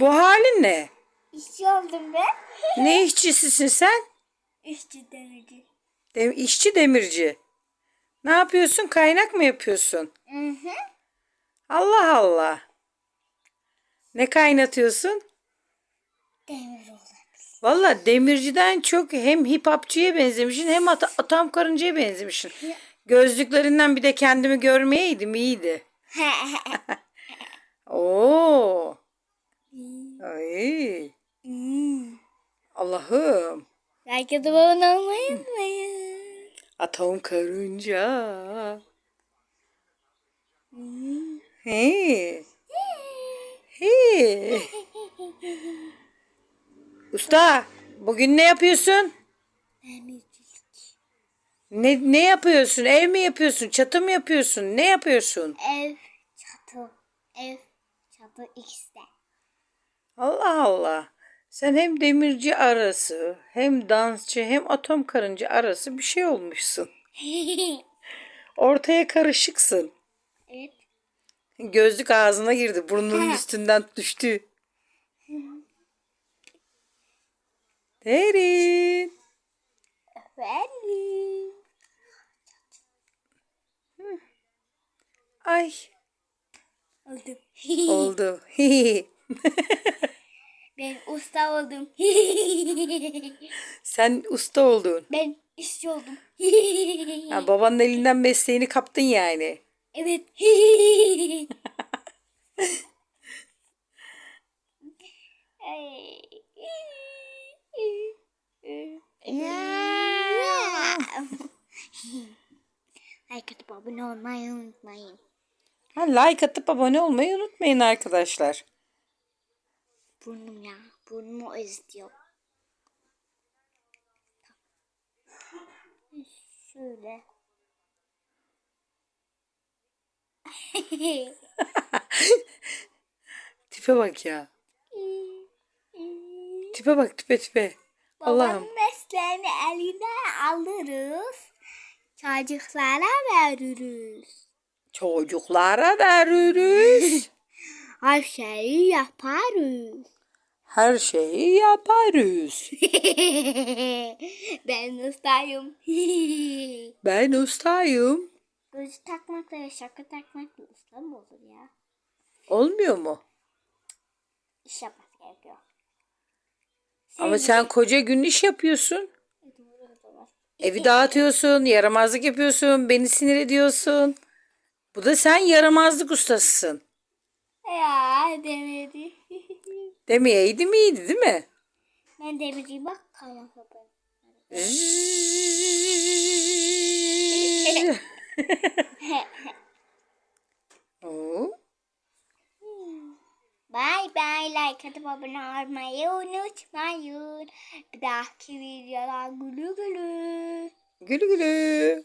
Bu halin ne? İşçi oldum ben. Ne işçisisin sen? İşçi demeci. Dem işçi demirci. Ne yapıyorsun? Kaynak mı yapıyorsun? Hı hı. Allah Allah. Ne kaynatıyorsun? Demir olan. Valla demirciden çok hem hip hopçuya benzemişsin hem at atom karıncaya benzemişsin. Gözlüklerinden bir de kendimi görmeyeydim iyiydi. Oo. Ay. Allah'ım. Belki de bana olmayı unutmayın. Atom karınca. He. He. Usta, bugün ne yapıyorsun? Demircilik. Ne ne yapıyorsun? Ev mi yapıyorsun? Çatı mı yapıyorsun? Ne yapıyorsun? Ev, çatı. Ev, çatı ikisi de. Allah Allah. Sen hem demirci arası, hem dansçı, hem atom karınca arası bir şey olmuşsun. Ortaya karışıksın. evet. Gözlük ağzına girdi. Burnunun üstünden düştü. Derin. Efendim. Ay Oldum. oldu. ben usta oldum. Sen usta oldun. ben işçi oldum. Ha, babanın elinden mesleğini kaptın yani. evet. Like atıp abone olmayı unutmayın. Like atıp abone olmayı unutmayın arkadaşlar. Burnum ya. Burnumu özlüyor. Şöyle. Tipe bak ya. Tipe bak tipe tipe. Allah'ım. Mesleğini eline alırız. Çocuklara veririz. Çocuklara veririz. Her şeyi yaparız. Her şeyi yaparız. ben ustayım. Ben ustayım. Gözü takmakla ve şaka takmakla usta mı olur ya? Olmuyor mu? İş yapması gerekiyor. Ama sen koca gün iş yapıyorsun. Evi dağıtıyorsun, yaramazlık yapıyorsun, beni sinir ediyorsun. Bu da sen yaramazlık ustasısın. Ya demedi. Demeyeydi miydi değil mi? ben demirciyim bak kaynak yaparım. Oo. Bye bye like atıp abone olmayı unutmayın. Bir dahaki videoda gülü gülü. Gülü gülü.